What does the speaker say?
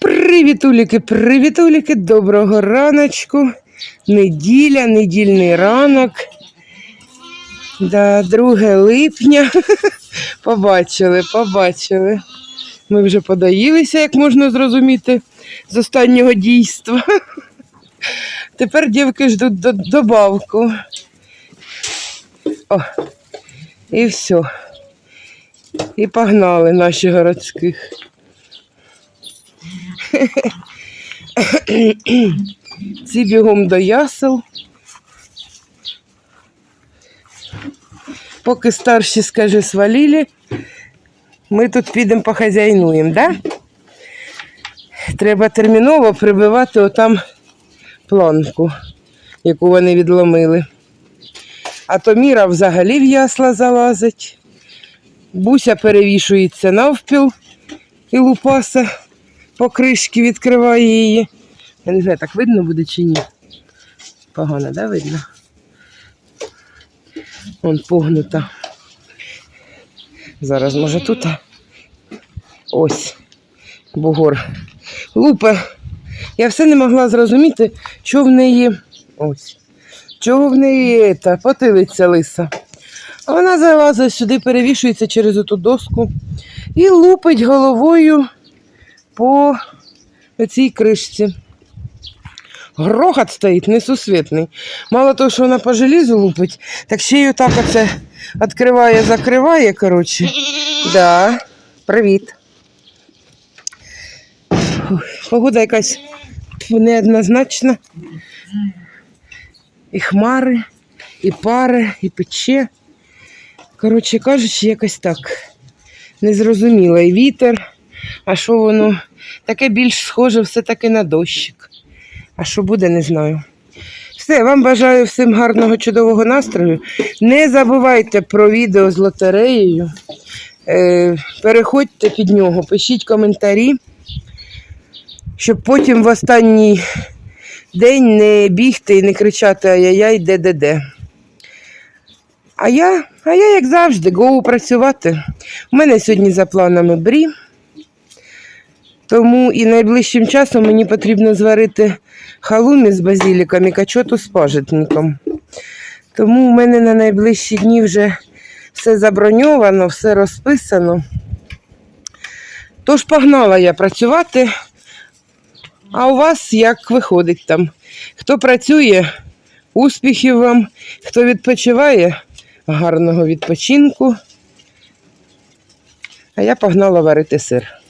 Привітуліки, привітуліки, доброго раночку. Неділя, недільний ранок. Да, 2 липня. Побачили, побачили. Ми вже подаїлися, як можна зрозуміти, з останнього дійства. Тепер дівки ждуть до- добавку. О, і все. І погнали наші городських. Ці бігом до ясел. Поки старші, скажи, свалили, ми тут підемо похазяйнуємо, да? Треба терміново прибивати отам планку, яку вони відломили. А то Міра взагалі в ясла залазить. Буся перевішується навпіл і лупаса покришки відкриває її. Я не знаю, так видно буде чи ні. Погано, да, видно? Вон погнута. Зараз, може, тут. Ось. Бугор. Лупе. Я все не могла зрозуміти, що в неї. Ось. Чого в неї та потилиця лиса. А вона залазить сюди, перевішується через оту доску і лупить головою по цій кришці. Грохот стоїть несусвітний. Мало того, що вона по желізу лупить, так ще й отак оце відкриває, закриває, коротше. Да, привіт. Погода якась неоднозначна. І хмари, і пари, і пече. Коротше кажучи, якось так. Незрозуміло. І вітер. А що воно? Таке більш схоже все-таки на дощик. А що буде, не знаю. Все, вам бажаю всім гарного, чудового настрою. Не забувайте про відео з лотереєю. Е, переходьте під нього, пишіть коментарі, щоб потім в останній день не бігти і не кричати ай-яй-яй, де-де-де. А я, а я, як завжди, гоу працювати. У мене сьогодні за планами брі. Тому і найближчим часом мені потрібно зварити халумі з базіліком і качоту з пажитником. Тому в мене на найближчі дні вже все заброньовано, все розписано. Тож погнала я працювати. А у вас як виходить там? Хто працює, успіхів вам, хто відпочиває, гарного відпочинку. А я погнала варити сир.